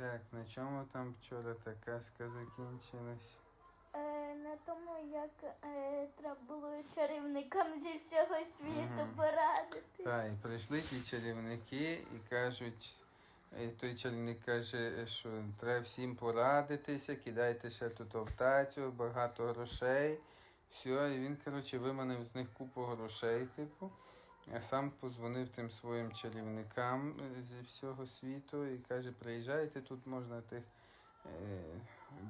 Так, на чому там вчора та казка закінчилась? Е, на тому, як е, треба було чарівникам зі всього світу Мгм. порадити. Так, і прийшли ті чарівники і кажуть, і той чарівник каже, що треба всім порадитися, кидайте ще тут овтацю, багато грошей. Все, і він, коротше, виманив з них купу грошей, типу. А сам позвонив тим своїм чарівникам е, зі всього світу і каже, приїжджайте, тут можна тих е,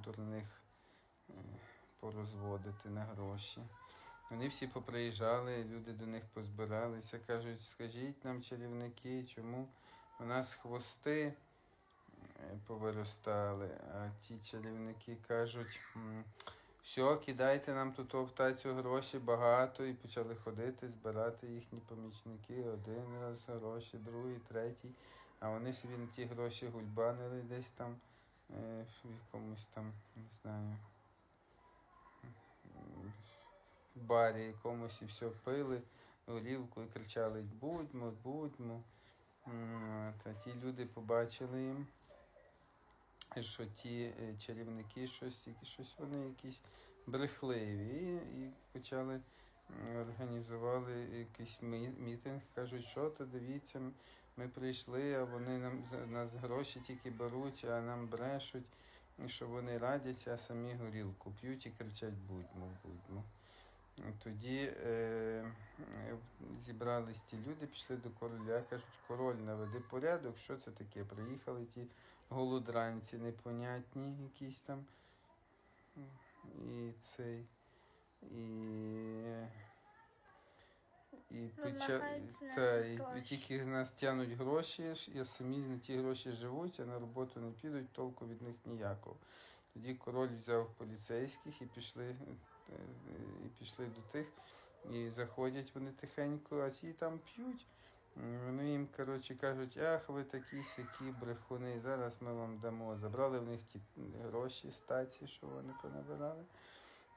дурних е, порозводити на гроші. Вони всі поприїжджали, люди до них позбиралися, кажуть, скажіть нам, чарівники, чому у нас хвости е, повиростали, а ті чарівники кажуть, «М, все, кидайте нам тут овтацю гроші багато і почали ходити, збирати їхні помічники. Один раз гроші, другий, третій. А вони собі на ті гроші гульбанили десь там е, в якомусь там, не знаю, в барі якомусь і все пили горілку і кричали будьмо, будьмо. Та ті люди побачили їм, що ті е, чарівники щось, щось вони якісь брехливі. І, почали організували якийсь мітинг. Кажуть, що то дивіться, ми прийшли, а вони нам нас гроші тільки беруть, а нам брешуть, що вони радяться, а самі горілку п'ють і кричать будьмо, будьмо. Тоді е, зібрались ті люди, пішли до короля, кажуть, король наведи порядок, що це таке? Приїхали ті голодранці непонятні якісь там. І цей. І, і, з нас та, і тільки з нас тянуть гроші, і самі на ті гроші живуть, а на роботу не підуть, толку від них ніякого. Тоді король взяв поліцейських і пішли, е, і пішли до тих, і заходять вони тихенько, а ті там п'ють. Вони їм, коротше, кажуть, ах, ви такі сякі брехуни, зараз ми вам дамо. Забрали в них ті гроші стаці, що вони понабирали.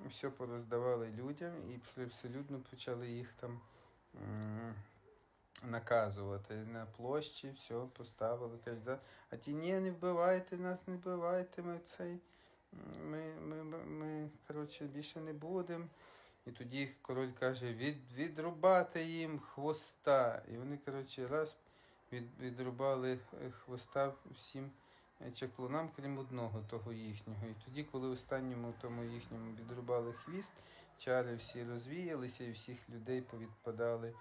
Все пороздавали людям і абсолютно почали їх там наказувати на площі, все поставили. Кажуть, «Да, а ті ні, не вбивайте нас, не вбивайте, ми цей. Ми, ми, ми, ми коротше, більше не будемо. І тоді король каже, від, відрубати їм хвоста. І вони, коротше, раз від, відрубали е, хвоста всім е, чаклунам, крім одного того їхнього. І тоді, коли останньому тому їхньому відрубали хвіст, чари всі розвіялися, і всіх людей повідпадали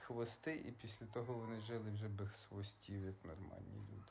хвости, і після того вони жили вже без хвостів, як нормальні люди.